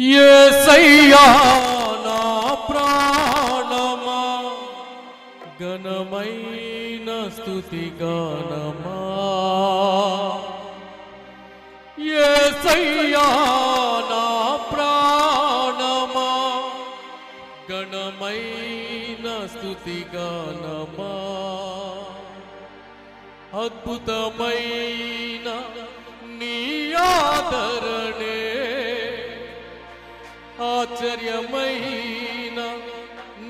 ఏసయ్యా నా ప్రాణమా. ఘనమైన స్థుతి గానమా. ఏసయ్యా నా ప్రాణమా. ఘనమైన స్థుతి గానమా. అద్భుతమైన నీ ఆదరణే. ఆశ్చర్యమైన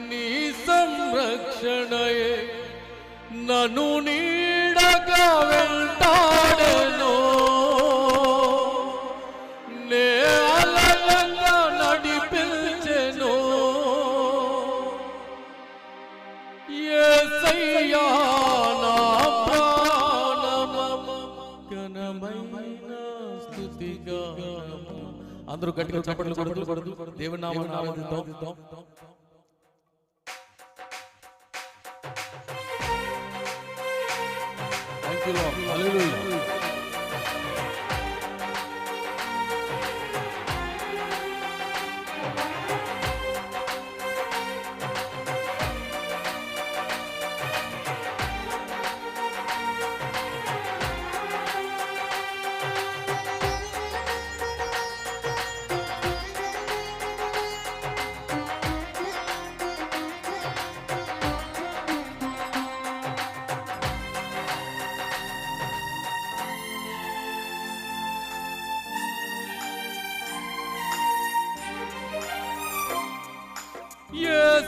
నీ సంరక్షణయే. నను నీడగా వెళ్తా అందరూ గట్టిగా చప్పట్లు కొడుతూ కొడుతూ దేవుని థ్యాంక్ యూ హల్లెలూయా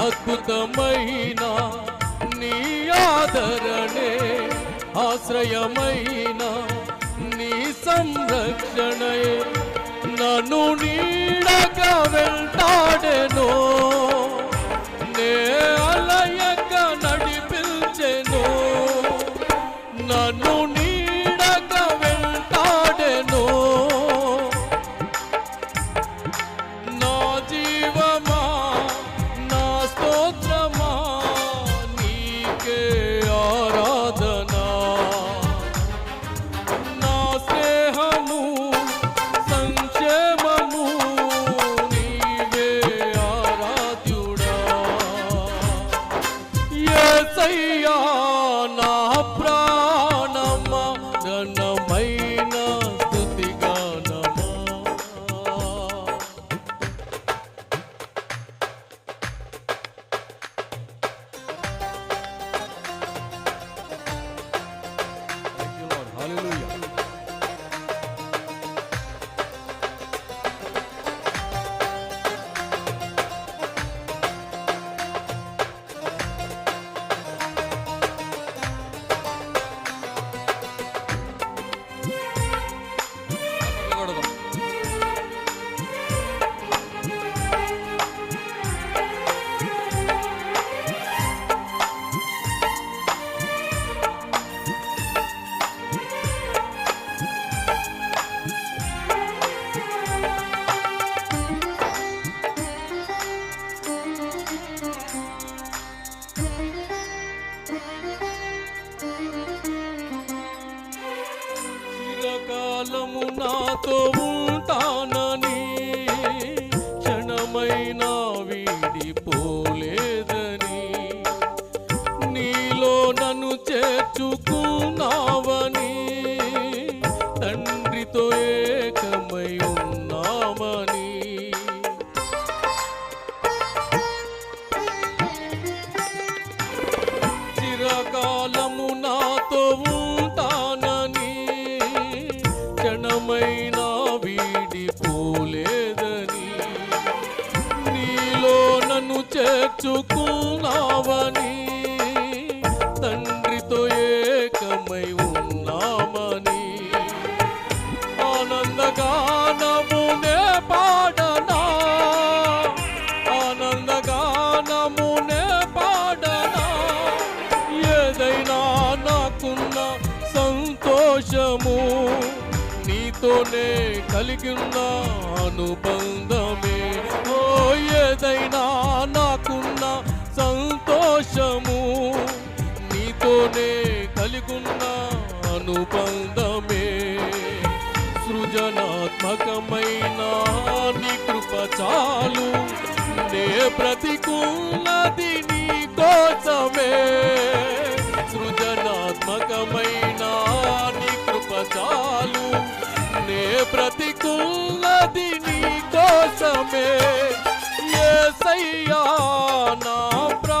అద్భుతమైన నీ ఆదరణే ఆశ్రయమైన నీ సంరక్షణే. నన్ను నీడగా వెళ్తాడెనో కాలము నాతో ఉంటాను. నీతోనే కలిగిన అనుబంధమే. ఓ ఏదైనా నాకున్న సంతోషము నీతోనే కలిగిన అనుబంధమే. సృజనాత్మకమైన నీ కృప చాలు నే ప్రతికూలది నీ కోసమే. సృజనాత్మకమైన నీ కృప చాలు నే బ్రతికున్నది నీ కోసమే? ఏ సయ్యా నా ప్రా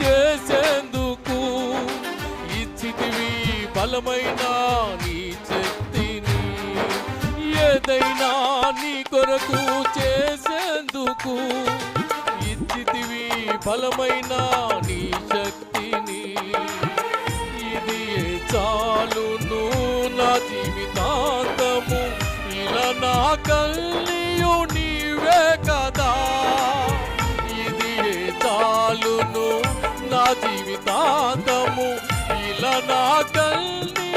చేసేందుకు ఇచ్చితివి బలమైన నీ శక్తిని ఏదైనా నీ కొరకు చేసేందుకు ఇచ్చితివి బలమైన నీ శక్తిని. ఇది చాలును నా జీవితాంతము? ఇలా నా కల్లి జీవితాంతము ఇలా నా తల్లి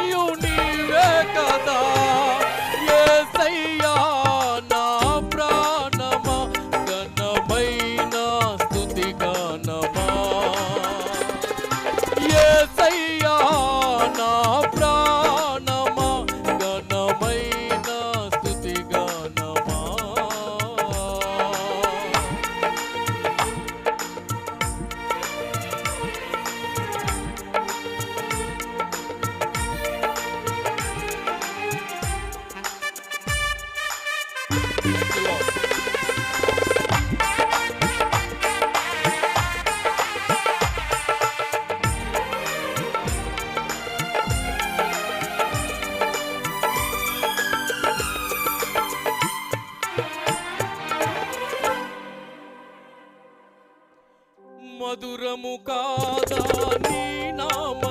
మధురము కాదా నీ నామ?